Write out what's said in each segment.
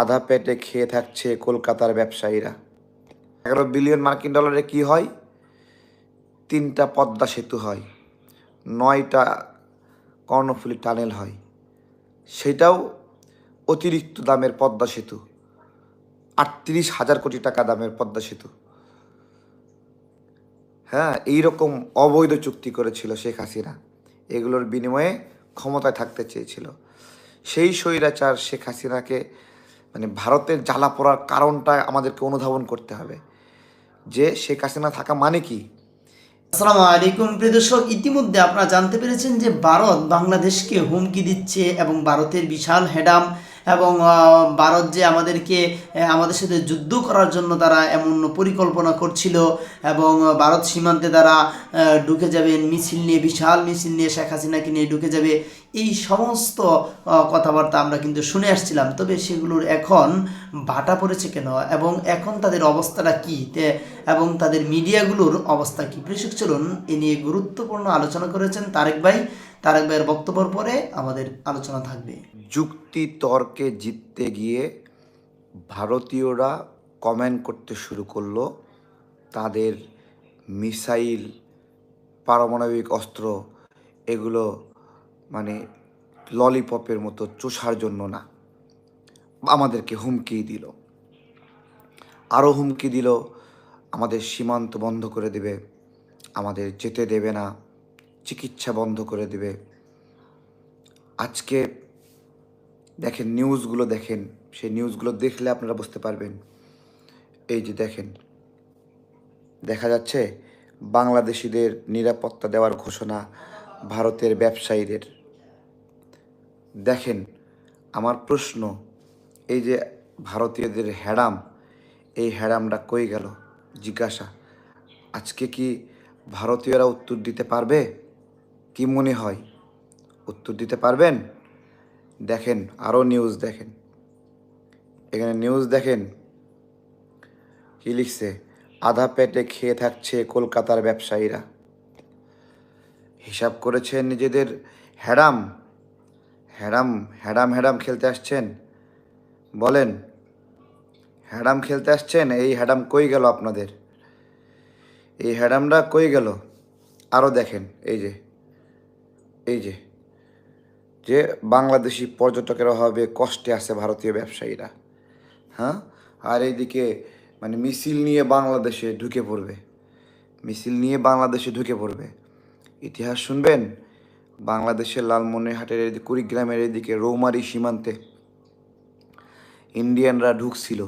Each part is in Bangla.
আধা পেটে খেয়ে থাকছে কলকাতার ব্যবসায়ীরা। এগারো বিলিয়ন মার্কিন ডলারে কি হয়? তিনটা পদ্মা সেতু হয়, নয়টা কর্ণফুলী টানেল হয়। সেটাও অতিরিক্ত দামের পদ্মা সেতু, আটত্রিশ হাজার কোটি টাকা দামের পদ্মা সেতু। হ্যাঁ এইরকম অবৈধ চুক্তি করেছিল শেখ হাসিনা। এগুলোর বিনিময়ে ক্ষমতায় থাকতে চেয়েছিল। সেই স্বৈরাচার শেখ হাসিনাকে মানে ভারতের জ্বালা পড়ার কারণটা আমাদেরকে অনুধাবন করতে হবে। যে শেখ হাসিনা থাকা মানে কি? আসসালামু আলাইকুম, প্রিয় দর্শক। ইতিমধ্যে আপনারা জানতে পেরেছেন যে ভারত বাংলাদেশকে হুমকি দিচ্ছে এবং ভারতের বিশাল হেডাম এবং ভারত যে আমাদেরকে আমাদের সাথে যুদ্ধ করার জন্য তারা এমন পরিকল্পনা করছিল এবং ভারত সীমান্তে তারা ঢুকে যাবে, মিছিল নিয়ে, বিশাল মিছিল নিয়ে শেখ হাসিনাকে নিয়ে ঢুকে যাবে। এই সমস্ত কথাবার্তা আমরা কিন্তু শুনে আসছিলাম। তবে সেগুলোর এখন ভাটা পড়েছে কেন? এবং এখন তাদের অবস্থাটা কী? এবং তাদের মিডিয়াগুলোর অবস্থা কী? কৃষক চলুন এ নিয়ে গুরুত্বপূর্ণ আলোচনা করেছেন তারেক ভাই। তারেক ভাইয়ের বক্তব্যের পরে আমাদের আলোচনা থাকবে। যুক্তি তর্কে জিততে গিয়ে ভারতীয়রা কমেন্ট করতে শুরু করল। তাদের মিসাইল, পারমাণবিক অস্ত্র, এগুলো মানে ললিপপের মতো চোষার জন্য না। আমাদেরকে হুমকি দিল। আরও হুমকি দিল, আমাদের সীমান্ত বন্ধ করে দেবে, আমাদের যেতে দেবে না, চিকিৎসা বন্ধ করে দেবে। আজকে দেখেন, নিউজগুলো দেখেন, সেই নিউজগুলো দেখলে আপনারা বুঝতে পারবেন। এই যে দেখেন, দেখা যাচ্ছে বাংলাদেশিদের নিরাপত্তা দেওয়ার ঘোষণা ভারতের ব্যবসায়ীদের। দেখেন, আমার প্রশ্ন, এই যে ভারতীয়দের হ্যাডাম এই হ্যাডামটা কই গেল? জিজ্ঞাসা, আজকে কি ভারতীয়রা উত্তর দিতে পারবে? কি মনে হয়? উত্তর দিতে পারবেন? দেখেন আরও নিউজ দেখেন। এখানে নিউজ দেখেন। কি লিখছে? আধা পেটে খেয়ে থাকছে কলকাতার ব্যবসায়ীরা। হিসাব করেছেন নিজেদের হ্যাডাম হ্যাডাম হ্যাডাম হ্যাডাম খেলতে আসছেন? বলেন হ্যাডাম খেলতে আসছেন? এই হ্যাডাম কই গেল আপনাদের? এই হ্যাডামটা কই গেল? আরও দেখেন, এই যে এই যে যে বাংলাদেশি পর্যটকের অভাবে কষ্টে আছে ভারতীয় ব্যবসায়ীরা হ্যাঁ? আর এইদিকে মানে মিছিল নিয়ে বাংলাদেশে ঢুকে পড়বে, মিছিল নিয়ে বাংলাদেশে ঢুকে পড়বে। ইতিহাস শুনবেন? বাংলাদেশের লালমনিরহাটের কুড়িগ্রামের এদিকে, রৌমারি সীমান্তে ইন্ডিয়ানরা ঢুকছিল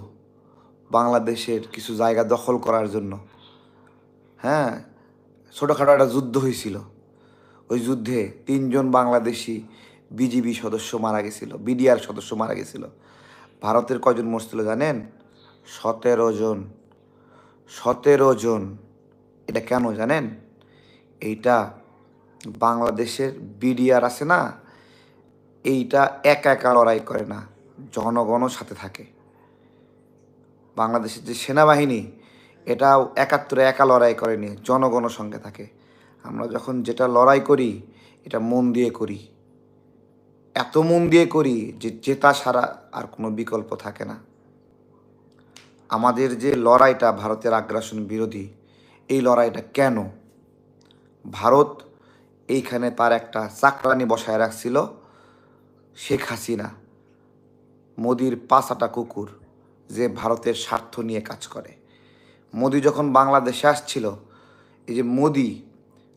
বাংলাদেশের কিছু জায়গা দখল করার জন্য। হ্যাঁ ছোটোখাটো একটা যুদ্ধ হয়েছিল। ওই যুদ্ধে তিনজন বাংলাদেশি বিজিবি সদস্য মারা গেছিল, বিডিআর সদস্য মারা গেছিল। ভারতের কজন মরছিল জানেন? সতেরো জন। সতেরো জন। এটা কেন জানেন? এইটা বাংলাদেশের বিডিআর আছে না, এইটা একা একা লড়াই করে না, জনগণও সাথে থাকে। বাংলাদেশের যে সেনাবাহিনী, এটাও একাত্তরে একা লড়াই করেনি জনগণের সঙ্গে থাকে। আমরা যখন যেটা লড়াই করি, এটা মন দিয়ে করি। এত মন দিয়ে করি যে জেতা সারা আর কোনো বিকল্প থাকে না। আমাদের যে লড়াইটা ভারতের আগ্রাসন বিরোধী, এই লড়াইটা কেন? ভারত এইখানে তার একটা চাকরানি বসায় রাখছিল শেখ হাসিনা, মোদির পাঁচাটা কুকুর যে ভারতের স্বার্থ নিয়ে কাজ করে। মোদি যখন বাংলাদেশে আসছিল, এই যে মোদি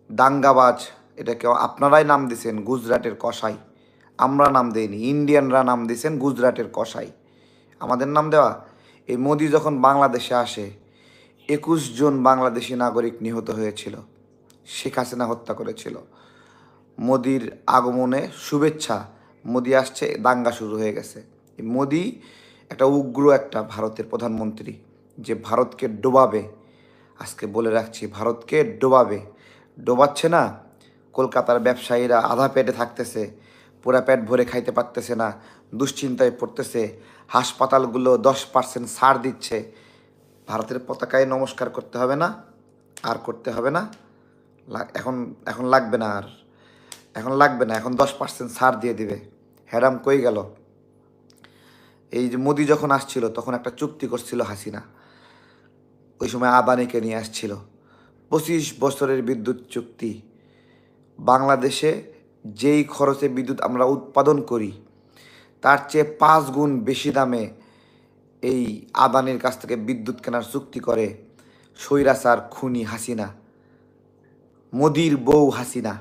দাঙ্গাবাজ, এটাকে আপনারাই নাম দিয়েছেন গুজরাটের কসাই, আমরা নাম দেইনি, ইন্ডিয়ানরা নাম দিয়েছেন গুজরাটের কসাই। আমাদের নাম দেওয়া? এই মোদি যখন বাংলাদেশে আসে, একুশ জন বাংলাদেশি নাগরিক নিহত হয়েছিল, শেখ হাসিনা হত্যা করেছিল। মোদির আগমনে শুভেচ্ছা মোদি আসছে, দাঙ্গা শুরু হয়ে গেছে। মোদি একটা উগ্র একটা ভারতের প্রধানমন্ত্রী, যে ভারতকে ডোবাবে। আজকে বলে রাখছি, ভারতকে ডোবাবে। ডোবাচ্ছে না, কলকাতার ব্যবসায়ীরা আধা পেটে থাকতেছে, পুরা পেট ভরে খাইতে পারতেছে না, দুশ্চিন্তায় পড়তেছে, হাসপাতালগুলো দশ পার্সেন্ট ছাড় দিচ্ছে। ভারতের পতাকায় নমস্কার করতে হবে না, আর করতে হবে না এখন এখন লাগবে না আর। এখন লাগবে না, এখন দশ পার্সেন্ট ছাড় দিয়ে দিবে। হ্যারাম কই গেল? এই যে মোদি যখন আসছিল, তখন একটা চুক্তি করছিল হাসিনা। ওই সময় আদানিকে নিয়ে আসছিল। পঁচিশ বছরের বিদ্যুৎ চুক্তি। বাংলাদেশে যেই খরচে বিদ্যুৎ আমরা উৎপাদন করি, তার চেয়ে পাঁচ গুণ বেশি দামে এই আদানির কাছ থেকে বিদ্যুৎ কেনার চুক্তি করে সৈরাসার খুনি হাসিনা, মোদির বউ হাসিনা।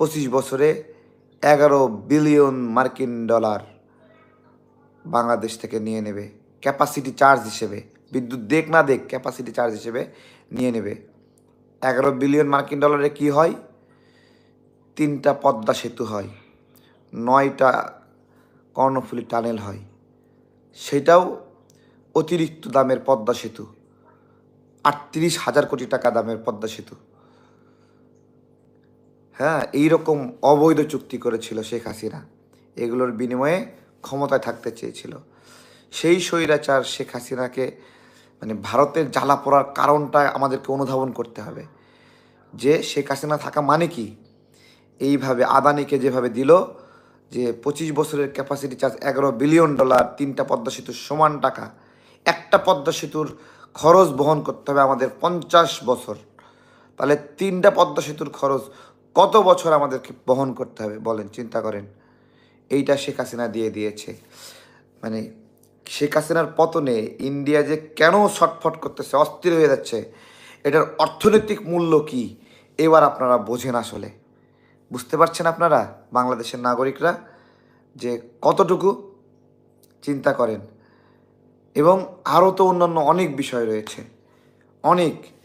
পঁচিশ বছরে এগারো বিলিয়ন মার্কিন ডলার বাংলাদেশ থেকে নিয়ে নেবে। ক্যাপাসিটি চার্জ হিসেবে, বিদ্যুৎ দেখ না দেখ, ক্যাপাসিটি চার্জ হিসেবে নিয়ে নেবে। এগারো বিলিয়ন মার্কিন ডলারে কি হয়? তিনটা পদ্মা সেতু হয়, নয়টা কর্ণফুলী টানেল হয়। সেটাও অতিরিক্ত দামের পদ্মা সেতু, আটত্রিশ হাজার কোটি টাকা দামের পদ্মা সেতু। হ্যাঁ এইরকম অবৈধ চুক্তি করেছিল শেখ হাসিনা। এগুলোর বিনিময়ে ক্ষমতায় থাকতে চেয়েছিল। সেই স্বৈরাচার শেখ হাসিনাকে মানে ভারতের জ্বালা পড়ার কারণটা আমাদেরকে অনুধাবন করতে হবে। যে শেখ হাসিনা থাকা মানে কি? এইভাবে আদানিকে যেভাবে দিল, যে পঁচিশ বছরের ক্যাপাসিটি চার্জ এগারো বিলিয়ন ডলার তিনটা পদ্মা সেতুর সমান টাকা, একটা পদ্মা সেতুর খরচ বহন করতে হবে আমাদের পঞ্চাশ বছর। তাহলে তিনটা পদ্মা সেতুর খরচ কত বছর আমাদেরকে বহন করতে হবে? বলেন, চিন্তা করেন। এইটা শেখ হাসিনা দিয়ে দিয়েছে। মানে শেখ হাসিনার পতনে ইন্ডিয়া যে কেন ছটফট করতেছে, অস্থির হয়ে যাচ্ছে, এটার অর্থনৈতিক মূল্য কি? এবার আপনারা বোঝেন আসলে। বুঝতে পারছেন আপনারা, বাংলাদেশের নাগরিকরা, যে কতটুকু? চিন্তা করেন। এবং আরও তো অন্যান্য অনেক বিষয় রয়েছে। অনেক।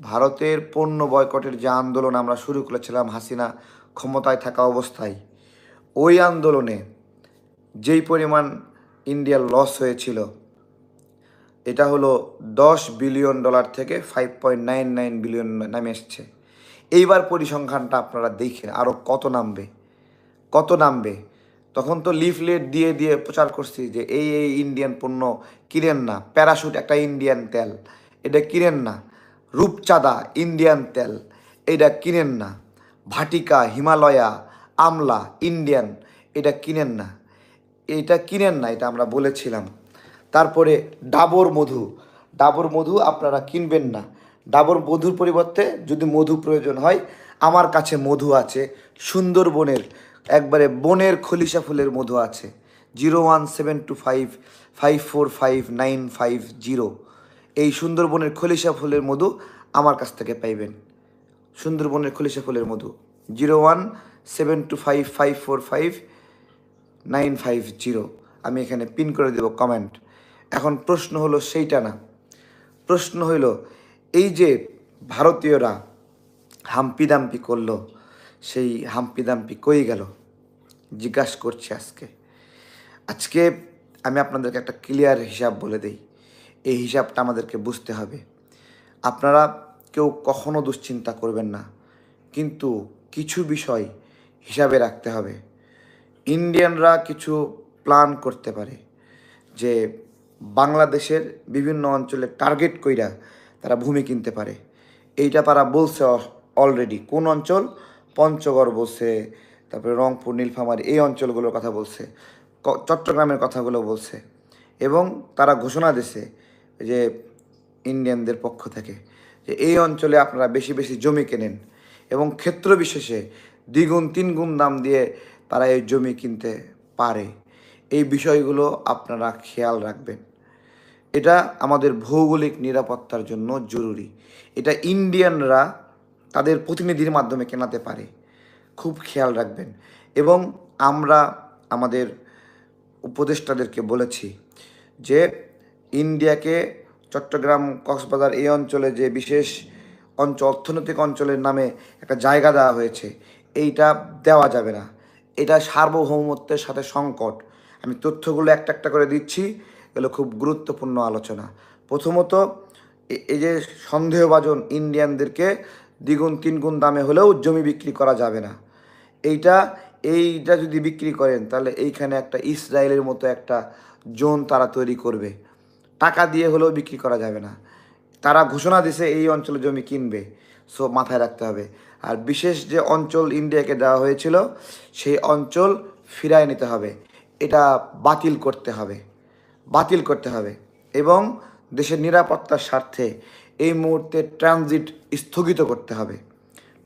ভারতের পণ্য বয়কটের যে আন্দোলন আমরা শুরু করেছিলাম হাসিনা ক্ষমতায় থাকা অবস্থায়, ওই আন্দোলনে যেই পরিমাণ ইন্ডিয়ার লস হয়েছিল, এটা হলো দশ বিলিয়ন ডলার থেকে five point nine nine billion নামে এসছে। এইবার পরিসংখ্যানটা আপনারা দেখেন আরও কত নামবে কত নামবে। তখন তো লিফলেট দিয়ে দিয়ে প্রচার করছি যে এই এই ইন্ডিয়ান পণ্য কিনেন না, প্যারাশুট একটা ইন্ডিয়ান তেল, এটা কিনেন না। রূপচাঁদা ইন্ডিয়ান তেল। এটা কিনেন না। ভাটিকা, হিমালয়া, আমলা, ইন্ডিয়ান, এটা কিনেন না। এটা কিনেন না, এটা আমরা বলেছিলাম। তারপরে ডাবর মধু। ডাবর মধু আপনারা কিনবেন না। ডাবর মধুর পরিবর্তে যদি মধু প্রয়োজন হয়, আমার কাছে মধু আছে। সুন্দরবনের, একবারে বনের খলিশা ফুলের মধু আছে। Zero one seven two five five four five nine five zero. এই সুন্দরবনের খলিশা ফুলের মধু আমার কাছ থেকে পাইবেন। সুন্দরবনের খলিশা ফুলের মধু। Zero one, seven two five five four five, nine five zero. আমি এখানে পিন করে দেব কমেন্ট। এখন প্রশ্ন হলো সেইটা না। প্রশ্ন হইল, এই যে ভারতীয়রা হাম্পি দাম্পি করল, সেই হাম্পি দাম্পি কই গেল? জিজ্ঞাসা করছি আজকে। আজকে আমি আপনাদেরকে একটা ক্লিয়ার হিসাব বলে দিই। এই হিসাবটা আমাদেরকে বুঝতে হবে। আপনারা কেউ কখনো দুশ্চিন্তা করবেন না, কিন্তু কিছু বিষয় হিসাবে রাখতে হবে। ইন্ডিয়ানরা কিছু প্ল্যান করতে পারে যে বাংলাদেশের বিভিন্ন অঞ্চলে টার্গেট কইরা তারা ভূমি কিনতে পারে। এইটা তারা বলছে অলরেডি কোন অঞ্চল? পঞ্চগড় বলছে, তারপরে রংপুর, নীলফামারী, এই অঞ্চলগুলোর কথা বলছে চট্টগ্রামের কথাগুলো বলছে এবং তারা ঘোষণা দিছে যে ইন্ডিয়ানদের পক্ষ থেকে, যে এই অঞ্চলে আপনারা বেশি বেশি জমি কেনেন এবং ক্ষেত্র বিশেষে দ্বিগুণ তিনগুণ দাম দিয়ে তারা এই জমি কিনতে পারে, এই বিষয়গুলো আপনারা খেয়াল রাখবেন। এটা আমাদের ভৌগোলিক নিরাপত্তার জন্য জরুরি। এটা ইন্ডিয়ানরা তাদের প্রতিনিধির মাধ্যমে কেনাতে পারে, খুব খেয়াল রাখবেন। এবং আমরা আমাদের উপদেষ্টাদেরকে বলেছি যে ইন্ডিয়াকে চট্টগ্রাম, কক্সবাজার এই অঞ্চলে যে বিশেষ অঞ্চল, অর্থনৈতিক অঞ্চলের নামে একটা জায়গা দেওয়া হয়েছে, এইটা দেওয়া যাবে না। এটা সার্বভৌমত্বের সাথে সংকট। আমি তথ্যগুলো একটা একটা করে দিচ্ছি, এগুলো খুব গুরুত্বপূর্ণ আলোচনা। প্রথমত এই যে সন্দেহভাজন ইন্ডিয়ানদেরকে দ্বিগুণ, তিনগুণ দামে হলেও জমি বিক্রি করা যাবে না। এইটা এইটা যদি বিক্রি করেন, তাহলে এইখানে একটা ইসরায়েলের মতো একটা জোন তারা তৈরি করবে। টাকা দিয়ে হলেও বিক্রি করা যাবে না। তারা ঘোষণা দিছে, এই অঞ্চলে জমি কিনবে। সো, মাথায় রাখতে হবে। আর বিশেষ যে অঞ্চল ইন্ডিয়াকে দেওয়া হয়েছিল, সেই অঞ্চল ফিরায় নিতে হবে। এটা বাতিল করতে হবে। বাতিল করতে হবে। এবং দেশের নিরাপত্তার স্বার্থে এই মুহূর্তে ট্রানজিট স্থগিত করতে হবে।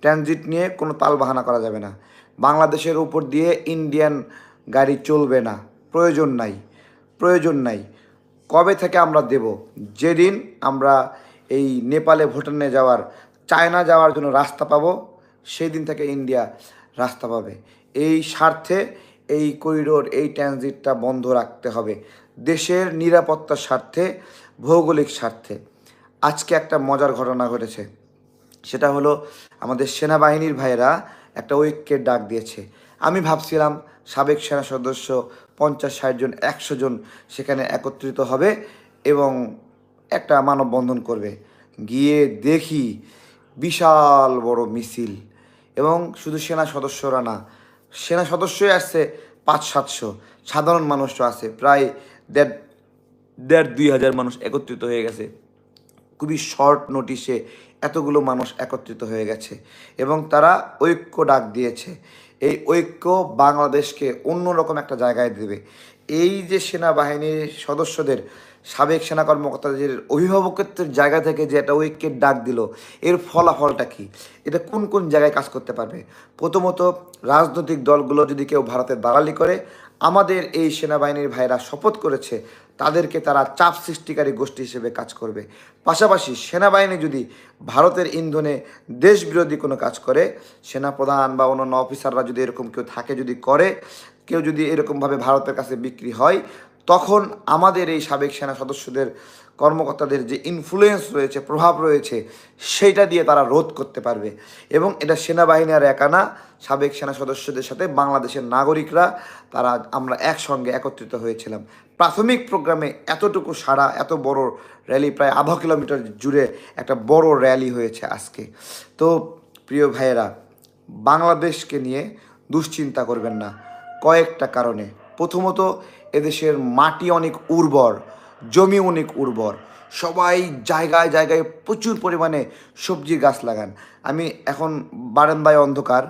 ট্রানজিট নিয়ে কোনো তালবাহানা করা যাবে না। বাংলাদেশের উপর দিয়ে ইন্ডিয়ান গাড়ি চলবে না। প্রয়োজন নাই। প্রয়োজন নাই। কবে থেকে আমরা দেব? যেদিন আমরা এই নেপালে ভুটানে যাওয়ার, চায়না যাওয়ার জন্য রাস্তা পাবো সেই দিন থেকে ইন্ডিয়া রাস্তা পাবে। এই স্বার্থে এই করিডোর, এই ট্রানজিটটা বন্ধ রাখতে হবে। দেশের নিরাপত্তার স্বার্থে, ভৌগোলিক স্বার্থে। আজকে একটা মজার ঘটনা ঘটেছে। সেটা হলো, আমাদের সেনাবাহিনীর ভাইয়েরা একটা ঐক্যের ডাক দিয়েছে। আমি ভাবছিলাম সাবেক সেনা সদস্য পঞ্চাশ, ষাট জন, একশো জন সেখানে একত্রিত হবে এবং একটা মানববন্ধন করবে। গিয়ে দেখি বিশাল বড় মিছিল এবং শুধু সেনা সদস্যরা না, সেনা সদস্যই আসছে পাঁচ, সাতশো। সাধারণ মানুষও আছে, প্রায় দেড় দেড়, দুই হাজার মানুষ একত্রিত হয়ে গেছে। খুবই শর্ট নোটিশে এতগুলো মানুষ একত্রিত হয়ে গেছে এবং তারা ঐক্য ডাক দিয়েছে। এই ঐক্য বাংলাদেশকে অন্যরকম একটা জায়গায় দেবে। এই যে সেনাবাহিনীর সদস্যদের, সাবেক সেনা কর্মকর্তাদের অভিভাবকত্বের জায়গা থেকে যে একটা ঐক্যের ডাক দিল, এর ফলাফলটা কি? এটা কোন কোন জায়গায় কাজ করতে পারবে? প্রথমত, রাজনৈতিক দলগুলো যদি কেউ ভারতের দালালি করে আমাদের এই সেনাবাহিনীর ভাইরা শপথ করেছে, তাদেরকে তারা চাপ সৃষ্টিকারী গোষ্ঠী হিসেবে কাজ করবে। পাশাপাশি সেনাবাহিনী যদি ভারতের ইন্ধনে দেশবিরোধী কোনো কাজ করে, সেনাপ্রধান বা অন্যান্য অফিসাররা যদি এরকম কেউ থাকে, যদি করে, কেউ যদি এরকমভাবে ভারতের কাছে বিক্রি হয়, তখন আমাদের এই সাবেক সেনা সদস্যদের কর্মকর্তাদের যে ইনফ্লুয়েন্স রয়েছে, প্রভাব রয়েছে, সেইটা দিয়ে তারা রোধ করতে পারবে। এবং এটা সেনাবাহিনী আর একা না, সাবেক সেনা সদস্যদের সাথে বাংলাদেশের নাগরিকরা তারা আমরা একসঙ্গে একত্রিত হয়েছিলাম। প্রাথমিক প্রোগ্রামে এতটুকু সারা এত বড় র্যালি প্রায় আধা কিলোমিটার জুড়ে একটা বড় র্যালি হয়েছে আজকে। তো প্রিয় ভাইয়েরা, বাংলাদেশকে নিয়ে দুশ্চিন্তা করবেন না। কয়েকটা কারণে। প্রথমত, এদেশের মাটি অনেক উর্বর। জমি অনেক উর্বর। সবাই জায়গায় জায়গায় প্রচুর পরিমাণে সবজির গাছ লাগান। আমি এখন বারান্দায় অন্ধকার,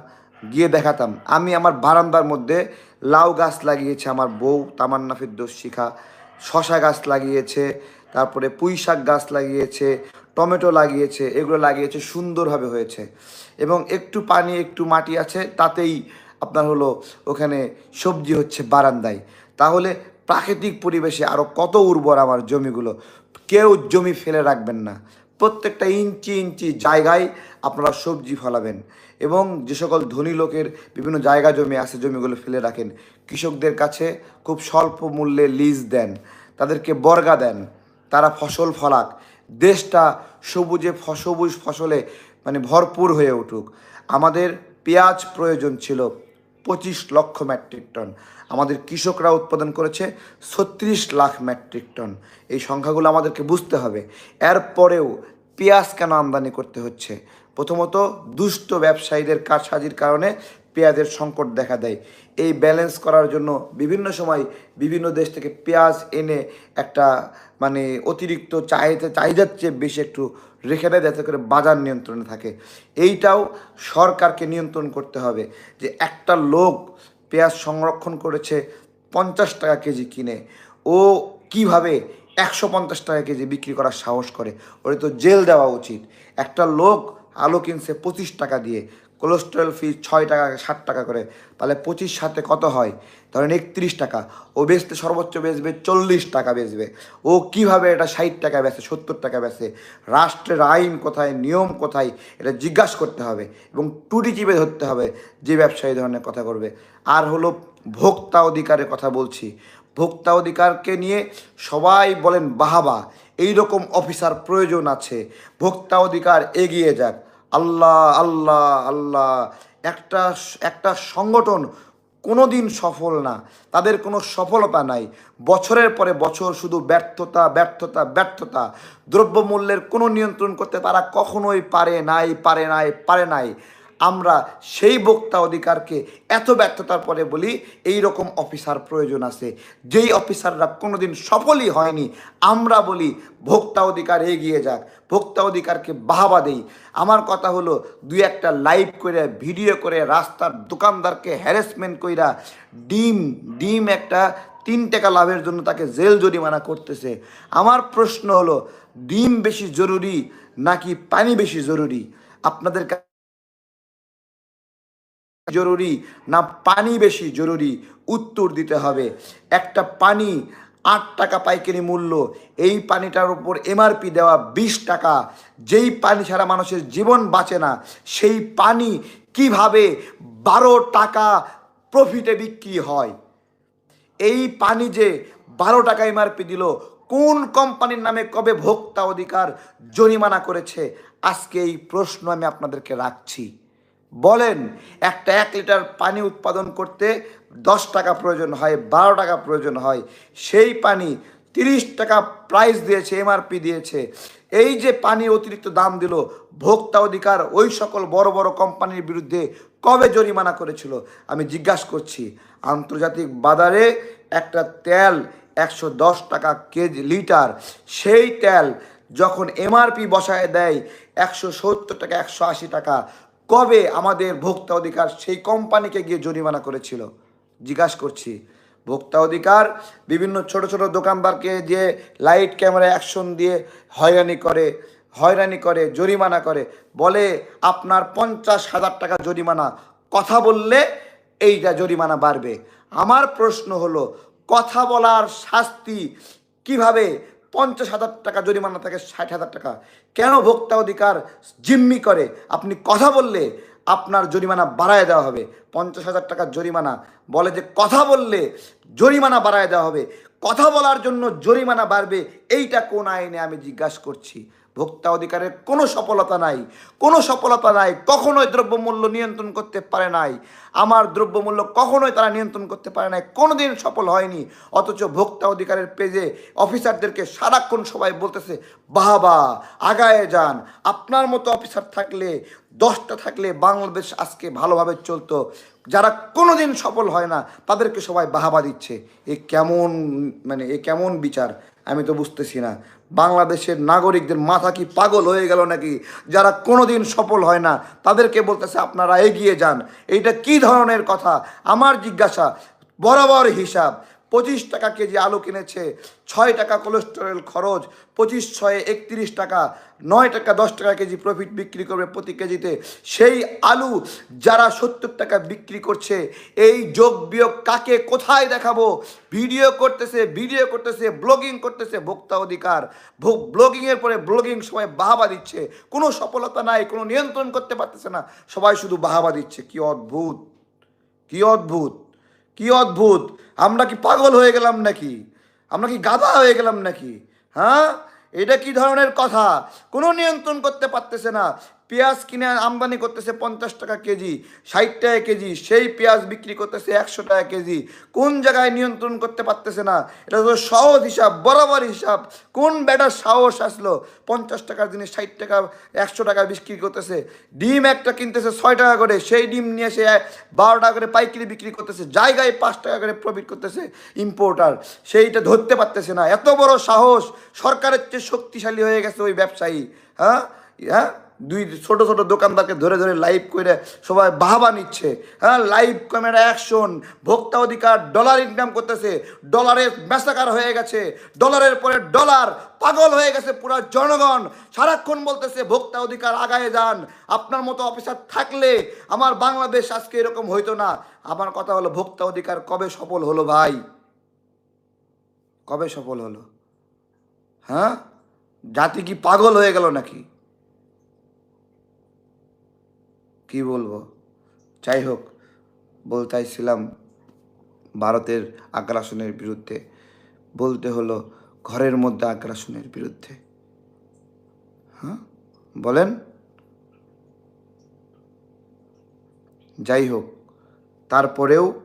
গিয়ে দেখাতাম। আমি আমার বারান্দার মধ্যে লাউ গাছ লাগিয়েছে আমার বউ, তামান্না ফিরদোস শিখা। শশা গাছ লাগিয়েছে, তারপরে পুঁই শাক গাছ লাগিয়েছে, টমেটো লাগিয়েছে, এগুলো লাগিয়েছে, সুন্দরভাবে হয়েছে। এবং একটু পানি, একটু মাটি আছে, তাতেই আপনার হলো ওখানে সবজি হচ্ছে বারান্দায়। তাহলে প্রাকৃতিক পরিবেশে আরও কত উর্বর আমার জমিগুলো। কেউ জমি ফেলে রাখবেন না। প্রত্যেকটা ইঞ্চি ইঞ্চি জায়গায় আপনারা সবজি ফলাবেন এবং যে সকল ধনী লোকের বিভিন্ন জায়গা জমি আছে, জমিগুলো ফেলে রাখেন। কৃষকদের কাছে খুব স্বল্প মূল্যে লিজ দেন, তাদেরকে বর্গা দেন, তারা ফসল ফলাক। দেশটা সবুজে, সবুজ ফসলে মানে ভরপুর হয়ে উঠুক। আমাদের পেঁয়াজ প্রয়োজন ছিল পঁচিশ লক্ষ মেট্রিক টন। আমাদের কৃষকরা উৎপাদন করেছে ছত্রিশ লাখ মেট্রিক টন। এই সংখ্যাগুলো আমাদেরকে বুঝতে হবে। এরপরেও পেঁয়াজ কেন আমদানি করতে হচ্ছে? প্রথমত দুষ্ট ব্যবসায়ীদের কাজ সাজির কারণে পেঁয়াজের সংকট দেখা দেয়। এই ব্যালেন্স করার জন্য বিভিন্ন সময় বিভিন্ন দেশ থেকে পেঁয়াজ এনে একটা মানে অতিরিক্ত চাহিদা, চাহিদার চেয়ে বেশি একটু রেখে দেয়, যাতে করে বাজার নিয়ন্ত্রণে থাকে। এইটাও সরকারকে নিয়ন্ত্রণ করতে হবে যে একটা লোক পেঁয়াজ সংরক্ষণ করেছে পঞ্চাশ টাকা কেজি কিনে, ও কীভাবে একশো পঞ্চাশ টাকা কেজি বিক্রি করার সাহস করে? ওরে তো জেল দেওয়া উচিত। একটা লোক আলু কিনছে পঁচিশ টাকা দিয়ে কোলেস্ট্রল ফি ছয় টাকা ষাট টাকা করে। তাহলে পঁচিশ সাথে কত হয়? ধরেন একত্রিশ টাকা। ও বেচতে সর্বোচ্চ বেচবে চল্লিশ টাকা বেচবে। ও কীভাবে এটা ষাট টাকা বেচে, সত্তর টাকা বেচে? রাষ্ট্রের আইন কোথায়, নিয়ম কোথায়, এটা জিজ্ঞাসা করতে হবে এবং টুটি চিপে ধরতে হবে যে ব্যবসায়ী ধরনের কথা করবে। আর হলো ভোক্তা অধিকারের কথা বলছি। ভোক্তা অধিকারকে নিয়ে সবাই বলেন, বাহাবা এই রকম অফিসার প্রয়োজন আছে। ভোক্তা অধিকার এগিয়ে যাক। আল্লাহ আল্লাহ আল্লাহ। একটা একটা সংগঠন কোনো দিন সফল না। তাদের কোনো সফলতা নাই। বছরের পরে বছর শুধু ব্যর্থতা ব্যর্থতা ব্যর্থতা। দ্রব্যমূল্যের কোনো নিয়ন্ত্রণ করতে তারা কখনোই পারে নাই পারে নাই পারে নাই। আমরা সেই ভোক্তা অধিকারকে এত ব্যর্থতার পরে বলি, এই রকম অফিসার প্রয়োজন আছে। যেই অফিসাররা কোনোদিন সফলই হয়নি, আমরা বলি, ভোক্তা অধিকার এগিয়ে যাক, ভোক্তা অধিকারকে বাহাবা দেই। আমার কথা হলো, দুই একটা লাইভ করে, ভিডিও করে, রাস্তার দোকানদারকে হ্যারাসমেন্ট কইরা, ডিম ডিম একটা তিন টাকা লাভের জন্য তাকে জেল জরিমানা করতেছে। আমার প্রশ্ন হলো, ডিম বেশি জরুরি নাকি পানি বেশি জরুরি? আপনাদের কাছে জরুরি না পানি বেশি জরুরি? উত্তর দিতে হবে। একটা পানি আট টাকা পাইকারি মূল্য, এই পানিটার উপর এমআরপি দেওয়া বিশ টাকা। যেই পানি ছাড়া মানুষের জীবন বাঁচে না, সেই পানি কীভাবে বারো টাকা প্রফিটে বিক্রি হয়? এই পানি যে বারো টাকা এমআরপি দিল, কোন কোম্পানির নামে কবে ভোক্তা অধিকার জরিমানা করেছে? আজকে এই প্রশ্ন আমি আপনাদেরকে রাখছি। বলেন, একটা এক লিটার পানি উৎপাদন করতে দশ টাকা প্রয়োজন হয়, বারো টাকা প্রয়োজন হয়। সেই পানি তিরিশ টাকা প্রাইস দিয়েছে এমআরপি দিয়েছে। এই যে পানি অতিরিক্ত দাম দিল, ভোক্তা অধিকার ওই সকল বড় বড় কোম্পানির বিরুদ্ধে কবে জরিমানা করেছিল? আমি জিজ্ঞাসা করছি, আন্তর্জাতিক বাজারে একটা তেল একশো দশ টাকা কেজি লিটার, সেই তেল যখন এমআরপি বসায় দেয়, একশো সত্তর টাকা, একশো আশি টাকা। কবে আমাদের ভোক্তা অধিকার সেই কোম্পানিকে গিয়ে জরিমানা করেছিল? জিজ্ঞাসা করছি। ভোক্তা অধিকার বিভিন্ন ছোট ছোট দোকানদারকে যে লাইট ক্যামেরা অ্যাকশন দিয়ে হয়রানি করে হয়রানি করে, জরিমানা করে, বলে আপনার পঞ্চাশ হাজার টাকা জরিমানা, কথা বললে এইটা জরিমানা বাড়বে। আমার প্রশ্ন হলো, কথা বলার শাস্তি কীভাবে পঞ্চাশ হাজার টাকা জরিমানা থাকে, ষাট হাজার টাকা। কেন ভোক্তা অধিকার জিম্মি করে? আপনি কথা বললে আপনার জরিমানা বাড়ায় দেওয়া হবে। পঞ্চাশ হাজার টাকার জরিমানা বলে যে কথা বললে জরিমানা বাড়ায় দেওয়া হবে। কথা বলার জন্য জরিমানা বাড়বে, এইটা কোন আইনে আমি জিজ্ঞাসা করছি। ভোক্তা অধিকারের কোনো সফলতা নাই, কোনো সফলতা নাই, কখনোই দ্রব্যমূল্য নিয়ন্ত্রণ করতে পারে নাই। আমার দ্রব্যমূল্য কখনোই তারা নিয়ন্ত্রণ করতে পারে নাই, কোনোদিন সফল হয়নি। অথচ ভোক্তা অধিকারের পেজে অফিসারদেরকে সারাক্ষণ সবাই বলতেছে বাহাবা আগায়ে যান। আপনার মতো অফিসার থাকলে, দশটা থাকলে বাংলাদেশ আজকে ভালোভাবে চলতো। যারা কোনোদিন সফল হয় না, তাদেরকে সবাই বাহাবা দিচ্ছে। এ কেমন মানে এ কেমন বিচার? আমি তো বুঝতেছি না। বাংলাদেশের নাগরিকদের মাথা কি পাগল হয়ে গেল নাকি? যারা কোনোদিন সফল হয় না, তাদেরকে বলতেছে আপনারা এগিয়ে যান। এইটা কি ধরনের কথা? আমার জিজ্ঞাসা, বরাবর হিসাব। পঁচিশ টাকা কেজি আলু কিনেছে, ছয় টাকা কোলেস্টেরল খরচ, পঁচিশ ছয়ে একত্রিশ টাকা, নয় টাকা দশ টাকা কেজি প্রফিট বিক্রি করবে প্রতি কেজিতে। সেই আলু যারা সত্তর টাকা বিক্রি করছে, এই যোগ বিয়োগ কাকে কোথায় দেখাবো? ভিডিও করতেছে ভিডিও করতেছে ব্লগিং করতেছে ভোক্তা অধিকার। ব্লগিংয়ের পরে ব্লগিং সবাই বাহাবা দিচ্ছে। কোনো সফলতা নাই, কোনো নিয়ন্ত্রণ করতে পারতেছে না। সবাই শুধু বাহাবা দিচ্ছে। কি অদ্ভুত কি অদ্ভুত। কি অদ্ভুত? আমরা কি পাগল হয়ে গেলাম নাকি? আমরা কি গাধা হয়ে গেলাম নাকি? হ্যাঁ? এটা কি ধরনের কথা? কোনো নিয়ন্ত্রণ করতে পারতেছে না। পেঁয়াজ কিনে আমদানি করতেছে পঞ্চাশ টাকা কেজি, ষাট টাকা কেজি, সেই পেঁয়াজ বিক্রি করতেছে একশো টাকা কেজি। কোন জায়গায় নিয়ন্ত্রণ করতে পারতেছে না? এটা তো সহজ হিসাব বরাবর হিসাব। কোন ব্যাটার সাহস আসলো? পঞ্চাশ টাকার জিনিস, ষাট টাকা, একশো টাকা বিক্রি করতেছে। ডিম একটা কিনতেছে ছয় টাকা করে, সেই ডিম নিয়ে সে বারো টাকা করে পাইকারি বিক্রি করতেছে, জায়গায় পাঁচ টাকা করে প্রফিট করতেছে ইম্পোর্টার সেইটা ধরতে পারতেছে না। এত বড় সাহস, সরকারের চেয়ে শক্তিশালী হয়ে গেছে ওই ব্যবসায়ী। হ্যাঁ? হ্যাঁ? দুই ছোট ছোট দোকানদারকে ধরে ধরে লাইভ করে সবাই বাহাবা নিচ্ছে। হ্যাঁ লাইভ ক্যামেরা অ্যাকশন ভোক্তা অধিকার ডলার ইনকাম করতেছে ডলারের মেসাকার হয়ে গেছে ডলারের পরে ডলার পাগল হয়ে গেছে পুরো জনগণ। সারাক্ষণ বলতেছে, ভোক্তা অধিকার আগায় যান, আপনার মতো অফিসার থাকলে আমার বাংলাদেশ আজকে এরকম হইতো না। আমার কথা হলো, ভোক্তা অধিকার কবে সফল হলো ভাই? কবে সফল হলো? হ্যাঁ? জাতি কি পাগল হয়ে গেল নাকি? কি বলব? যাই হোক বলতেছিলাম ভারতের আগ্রাসনের বিরুদ্ধে। বলতে হলো ঘরের মধ্যে আগ্রাসনের বিরুদ্ধে। হ্যাঁ? বলেন। যাই হোক তারপরেও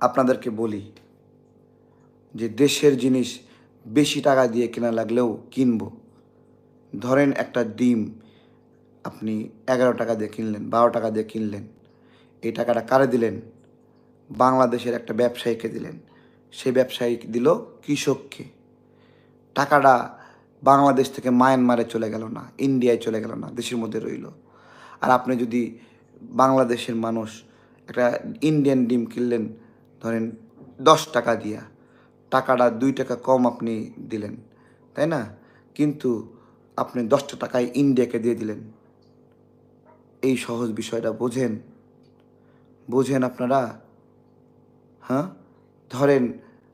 আপনাদেরকে বলি যে দেশের জিনিস বেশি টাকা দিয়ে কেনা লাগলেও কিনবো। ধরেন একটা ডিম আপনি এগারো টাকা দিয়ে কিনলেন, বারো টাকা দিয়ে কিনলেন, এই টাকাটা কারে দিলেন? বাংলাদেশের একটা ব্যবসায়ীকে দিলেন। সেই ব্যবসায়ী দিল কৃষককে। টাকাটা বাংলাদেশ থেকে মায়ানমারে চলে গেল না, ইন্ডিয়ায় চলে গেল না, দেশের মধ্যে রইল। আর আপনি যদি বাংলাদেশের মানুষ একটা ইন্ডিয়ান ডিম কিনলেন, ধরেন দশ টাকা দিয়া, টাকাটা দুই টাকা কম আপনি দিলেন, তাই না? কিন্তু আপনি দশটা টাকায় ইন্ডিয়াকে দিয়ে দিলেন। এই সহজ বিষয়টা বোঝেন। বোঝেন আপনারা? হ্যাঁ? ধরেন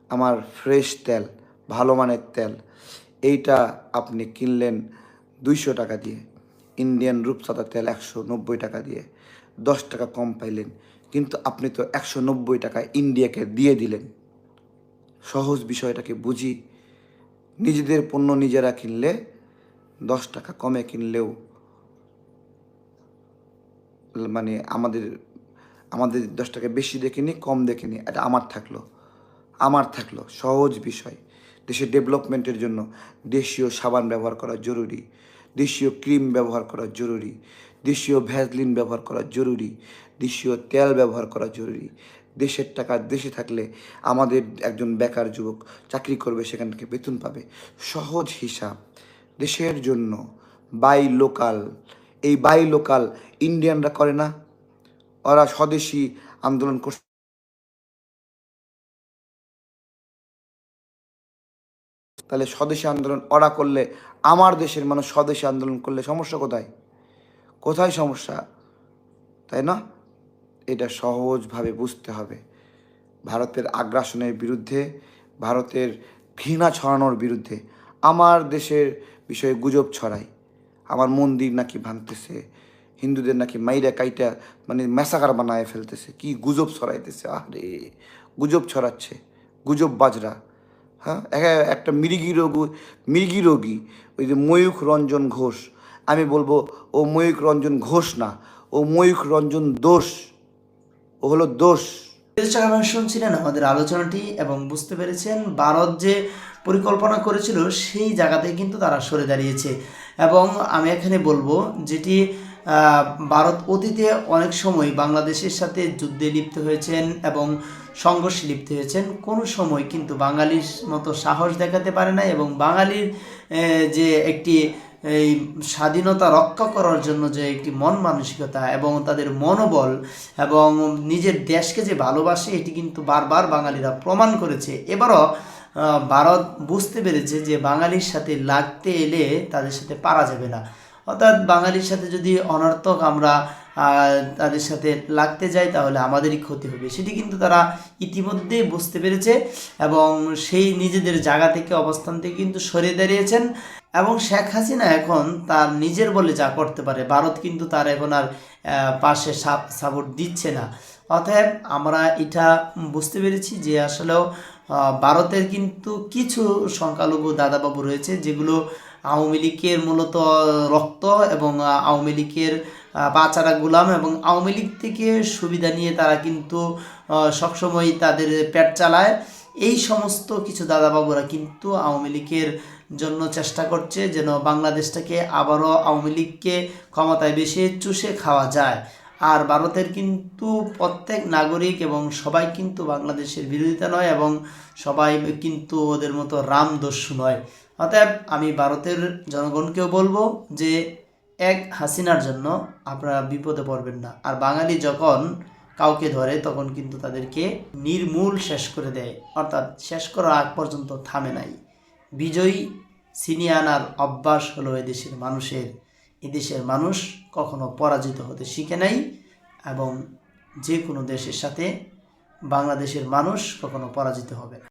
আমার ফ্রেশ তেল, ভালো মানের তেল, এইটা আপনি কিনলেন দুইশো টাকা দিয়ে। ইন্ডিয়ান রূপসাদা তেল একশো নব্বই টাকা দিয়ে। দশ টাকা কম পাইলেন, কিন্তু আপনি তো একশো নব্বই টাকা ইন্ডিয়াকে দিয়ে দিলেন। সহজ বিষয়টাকে বুঝি। নিজেদের পণ্য নিজেরা কিনলে দশ টাকা কমে কিনলেও মানে আমাদের আমাদের দশ টাকা বেশি দেখিনি, কম দেখে দেখিনি, এটা আমার থাকল। আমার থাকল, সহজ বিষয়। দেশের ডেভেলপমেন্টের জন্য দেশীয় সাবান ব্যবহার করা জরুরি, দেশীয় ক্রিম ব্যবহার করা জরুরি, দেশীয় ভ্যাজলিন ব্যবহার করা জরুরি, দেশীয় তেল ব্যবহার করা জরুরি। দেশের টাকা দেশে থাকলে আমাদের একজন বেকার যুবক চাকরি করবে, সেখান থেকে বেতন পাবে। সহজ হিসাব, দেশের জন্য বাই লোকাল এই বাই লোকাল ইন্ডিয়ানরা করে না। ওরা স্বদেশি আন্দোলন করছে। তাহলে স্বদেশি আন্দোলন ওরা করলে, আমার দেশের মানুষ স্বদেশি আন্দোলন করলে সমস্যা কোথায়? কোথায় সমস্যা? তাই না? এটা সহজভাবে বুঝতে হবে। ভারতের আগ্রাসনের বিরুদ্ধে, ভারতের ঘৃণা ছড়ানোর বিরুদ্ধে। আমার দেশের বিষয়ে গুজব ছড়ায়। আমার মন্দির নাকি ভাঙতেছে, হিন্দুদের নাকি মাইরা কাইটা মানে মেসাকার বানায় ফেলতেছে, কি গুজব ছড়াইতেছে আরে গুজব ছড়াচ্ছে, গুজব বাজরা হ্যাঁ? এক- একটা মৃগী রোগ মৃগী রোগী, ওই যে ময়ূখ রঞ্জন ঘোষ, আমি বলব ও ময়ূখ রঞ্জন ঘোষ না, ও ময়ূখ রঞ্জন দোষ, ও হলো দোষ। শুনছিলেন আমাদের আলোচনাটি এবং বুঝতে পেরেছেন, ভারত যে পরিকল্পনা করেছিল, সেই জায়গাতে কিন্তু তারা সরে দাঁড়িয়েছে। এবং আমি এখানে বলব যেটি ভারত অতীতে অনেক সময় বাংলাদেশের সাথে যুদ্ধে লিপ্ত হয়েছেন এবং সংঘর্ষে লিপ্ত হয়েছেন। কোনো সময় কিন্তু বাঙালির মতো সাহস দেখাতে পারে না এবং বাঙালির যে একটি, এই, স্বাধীনতা রক্ষা করার জন্য যে একটি মন মানসিকতা এবং তাদের মনোবল এবং নিজের দেশকে যে ভালোবাসে, এটি কিন্তু বারবার বাঙালিরা প্রমাণ করেছে। এবারও ভারত বুঝতে পেরেছে যে বাঙালির সাথে লাগতে এলে তাদের সাথে পারা যাবে না। অর্থাৎ বাঙালির সাথে যদি অনর্থক আমরা তাদের সাথে লাগতে যাই, তাহলে আমাদেরই ক্ষতি হবে। সেটি কিন্তু তারা ইতিমধ্যেই বুঝতে পেরেছে এবং সেই নিজেদের জায়গা থেকে, অবস্থান থেকে কিন্তু সরে দাঁড়িয়েছেন। এবং শেখ হাসিনা এখন তার নিজের বলে যা করতে পারে, ভারত কিন্তু তার এখন আর পাশে সাপোর্ট দিচ্ছে না। অতএব আমরা এটা বুঝতে পেরেছি যে আসলেও ভারতের কিন্তু কিছু সংখ্যালঘু দাদাবাবু রয়েছে, যেগুলো আওয়ামী লীগের মূলত রক্ত এবং আওয়ামী লীগের পাচারা গুলাম এবং আওয়ামী লীগ থেকে সুবিধা নিয়ে তারা কিন্তু সবসময় তাদের পেট চালায়। এই সমস্ত কিছু দাদাবাবুরা কিন্তু আওয়ামী লীগের জন্য চেষ্টা করছে যেন বাংলাদেশটাকে আবারও আওয়ামী লীগকে ক্ষমতায় বেশি চুষে খাওয়া যায়। আর ভারতের কিন্তু প্রত্যেক নাগরিক এবং সবাই কিন্তু বাংলাদেশের বিরোধিতা নয় এবং সবাই কিন্তু ওদের মতো রামদস্যু নয়। অতএব আমি ভারতের জনগণকেও বলব যে, এক হাসিনার জন্য আপনারা বিপদে পড়বেন না। আর বাঙালি যখন কাউকে ধরে, তখন কিন্তু তাদেরকে নির্মূল শেষ করে দেয়। অর্থাৎ শেষ করার আগ পর্যন্ত থামে নাই। বিজয়ী ছিনিয়ে আনার অভ্যাস হলো এদেশের মানুষের এদেশের মানুষ কখনো পরাজিত হতে শিখে নাই এবং যে কোনো দেশের সাথে বাংলাদেশের মানুষ কখনো পরাজিত হবে না।